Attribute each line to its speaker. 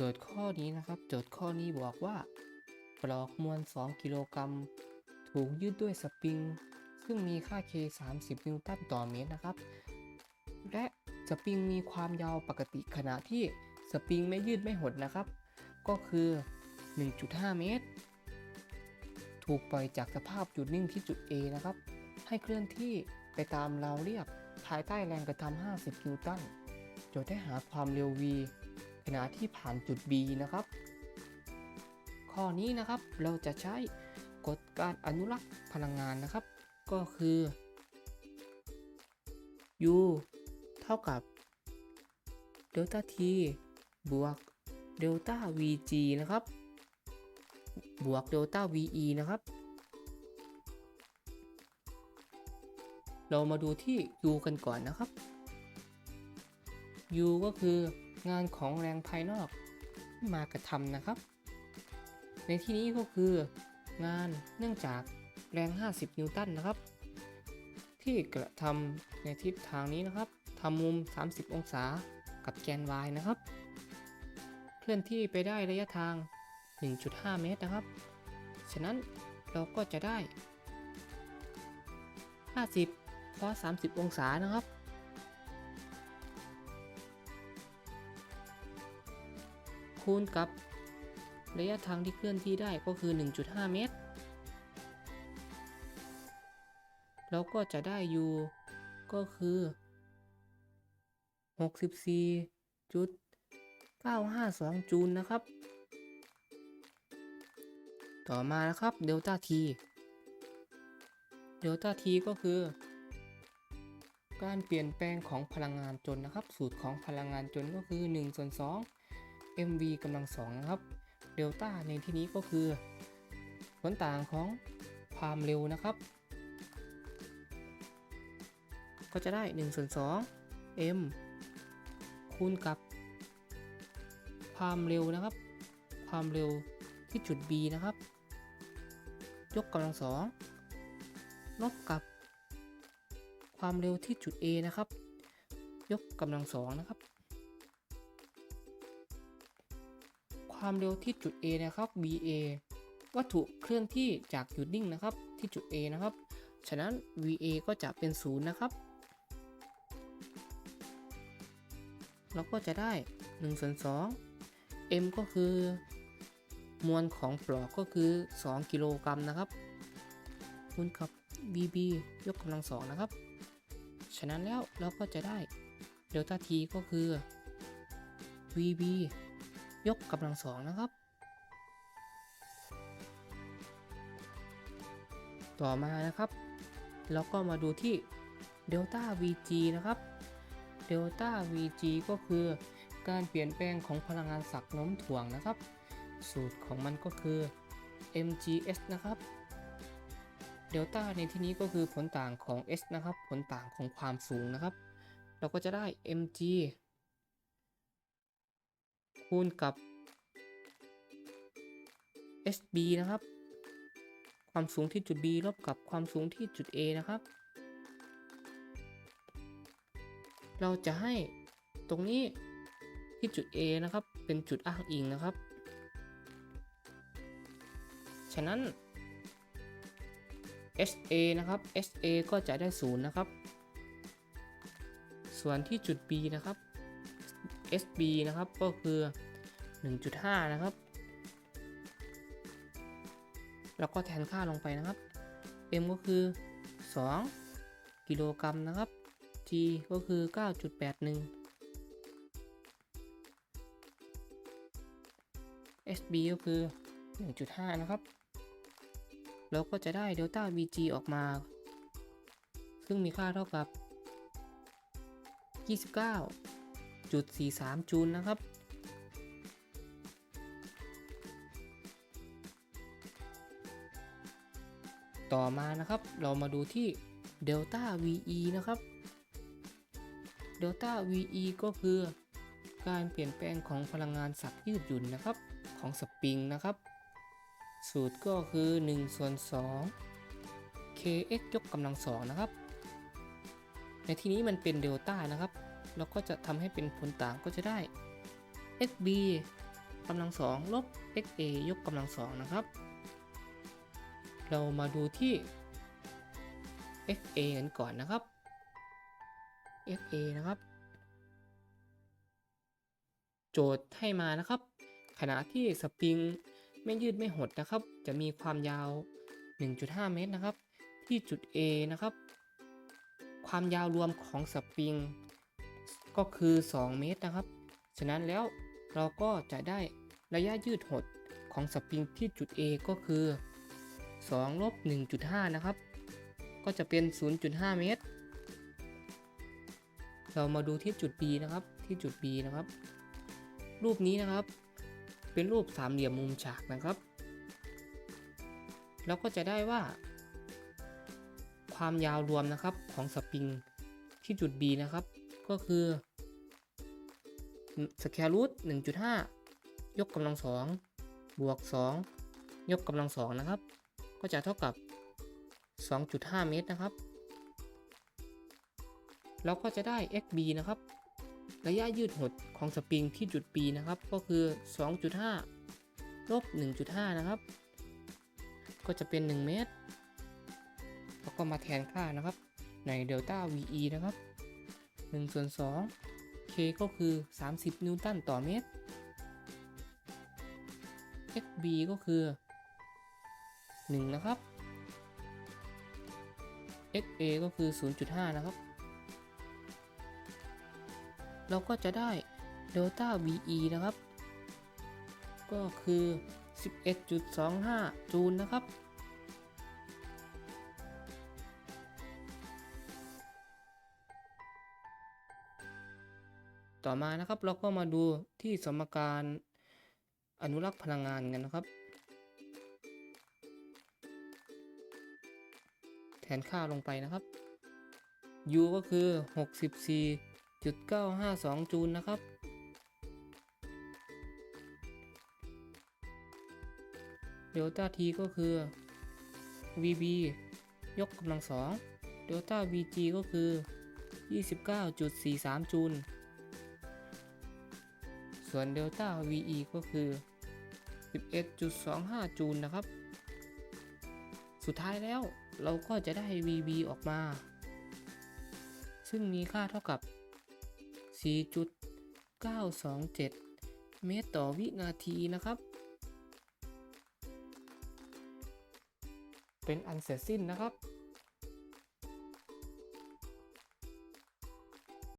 Speaker 1: โจทย์ข้อนี้นะครับ โจทย์ข้อนี้บอกว่า ปลอกมวล 2 กิโลกรัมถูกยืดด้วยสปริง ซึ่งมีค่า K 30 นิวตันต่อเมตรนะครับ และสปริงมีความยาวปกติขณะที่สปริงไม่ยืดไม่หดนะครับ ก็คือ 1.5 เมตร ถูกปล่อยจากสภาพหยุดนิ่งที่จุด A นะครับ ให้เคลื่อนที่ไปตามราวเรียบภายใต้แรงกระทำ50 นิวตัน โจทย์ได้หาความเร็ว v ณะที่ผ่านจุด B นะครับ ข้อนี้นะครับเราจะใช้กฎการอนุรักษ์พลังงานนะครับ ก็คือ U เท่ากับเดลต้า T บวกเดลต้า VG นะครับ บวกเดลต้า VE นะครับ เรามาดูที่ U กันก่อนนะครับ U ก็คือ งานของแรงภายนอกที่มากระทำนะครับ ในที่นี้ก็คืองานเนื่องจากแรง 50 นิวตันนะครับ ที่กระทำในทิศทางนี้นะครับทำมุม 30 องศากับแกน y นะครับ เคลื่อนที่ไปได้ระยะทาง 1.5 เมตรนะครับ ฉะนั้นเราก็จะได้ 50 เพราะ 30 องศานะครับ คูณกับ ระยะทางที่เคลื่อนที่ได้ก็คือ 1.5 เมตรเราก็จะได้อยู่ ก็คือ 64.952 จูลนะครับ ต่อมานะครับเดลต้าทีเดลต้าทีก็คือ การเปลี่ยนแปลงของพลังงานจนนะครับ สูตรของพลังงานจนก็คือ1ส่วน2 mv กำลังสองนะครับเดลต้าในที่นี้ก็คือผลต่างของความเร็วนะครับ ก็จะได้1ส่วน2 m คูณกับ ความเร็วนะครับ ความเร็วที่จุด B นะครับ ยกกำลังสองลบกับ ความเร็วที่จุด A นะครับ ยกกำลังสองนะครับ ความเร็วที่จุด A นะครับ BA วัตถุเคลื่อนที่จากหยุดนิ่งนะครับที่จุด A นะครับ ฉะนั้น VA ก็จะเป็นศูนะครับ เราก็จะได้1ส่วน2 M ก็คือ มวลของปลอกก็คือ 2 กิโลกรัมนะครับคูณกับ BB ยกกำลังสองนะครับ ฉะนั้นแล้วเราก็จะได้เดลต้า T ก็คือ VB ยกกำลังสองนะครับ ต่อมานะครับเราก็มาดูที่เดลต้า VG นะครับเดลต้า VG ก็คือการเปลี่ยนแปลงของพลังงานสักโน้มถ่วงนะครับ สูตรของมันก็คือ mgs นะครับ เดลต้าในที่นี้ก็คือผลต่างของ s นะครับ ผลต่างของความสูงนะครับ เราก็จะได้ mg คูณกับ sb นะครับ ความสูงที่จุด b ลบกับความสูงที่จุด a นะครับ เราจะให้ตรงนี้ที่จุด A นะครับ เป็นจุดอ้างอิงนะครับ ฉะนั้น SA นะครับ SA ก็จะได้ศูนย์นะครับ ส่วนที่จุด B นะครับ SB นะครับก็คือ 1.5 นะครับ แล้วก็แทนค่าลงไปนะครับ M ก็คือ 2 กิโลกรัมนะครับ G ก็คือ 9.81 SB ก็คือ 1.5 นะครับ เราก็จะได้เดลต้า VG ออกมา ซึ่งมีค่าเท่ากับ 29.43 จูลนะครับ ต่อมานะครับเรามาดูที่เดลต้า VE นะครับเดลต้า VE ก็คือการเปลี่ยนแปลงของพลังงานสักยืดหยุ่นนะครับของสปริงนะครับ สูตรก็คือ1ส่วน2 kx ยกกำลังสองนะครับ ในที่นี้มันเป็นเดลต้านะครับ เราก็จะทำให้เป็นผลต่างก็จะได้ xb กำลังสองลบ xa ยกกำลังสองนะครับ เรามาดูที่ fa กันก่อนนะครับ fa นะครับ โจทย์ให้มานะครับ ขณะที่สปริงไม่ยืดไม่หดนะครับ จะมีความยาว 1.5 เมตรนะครับ ที่จุด A นะครับ ความยาวรวมของสปริง ก็คือ 2 เมตรนะครับ ฉะนั้นแล้วเราก็จะได้ระยะยืดหดของสปริงที่จุด A ก็คือ2ลบ1.5 นะครับ ก็จะเป็น 0.5 เมตร เรามาดูที่จุด B นะครับ ที่จุด B นะครับ รูปนี้นะครับ เป็นรูปสามเหลี่ยมมุมฉากนะครับ เราก็จะได้ว่า ความยาวรวมนะครับของสปริงที่จุด B นะครับ ก็คือ สแครูท1.5ยกกำลังสองบวก2ยกกำลังสองนะครับ ก็จะเท่ากับ 2.5 เมตรนะครับ เราก็จะได้ xb นะครับ ระยะยืดหดของสปริงที่จุด B นะครับ ก็คือ 2.5ลบ1.5 นะครับ ก็จะเป็น 1 เมตร แล้วก็มาแทนค่านะครับ ในเดลต้า VE นะครับ1ส่วน2 ก็คือ 30 นิวตันต่อเมตร XB ก็คือ 1 นะครับ XA ก็คือ 0.5 นะครับ เราก็จะได้ delta VE นะครับ ก็คือ 11.25 จูลนะครับ ต่อมานะครับเราก็มาดูที่สมการอนุรักษ์พลังงานกันนะครับ แทนค่าลงไปนะครับ U ก็คือ 64.952 จูลนะครับ เดลต้า T ก็คือ VB ยกกำลังสองเดลต้า VG ก็คือ 29.43 จูล ส่วนเดลต้า VE ก็คือ 11.25 จูลนะครับ สุดท้ายแล้วเราก็จะได้ VB ออกมา ซึ่งมีค่าเท่ากับ 4.927 เมตรต่อวินาทีนะครับ เป็นอันเสร็จสิ้นนะครับ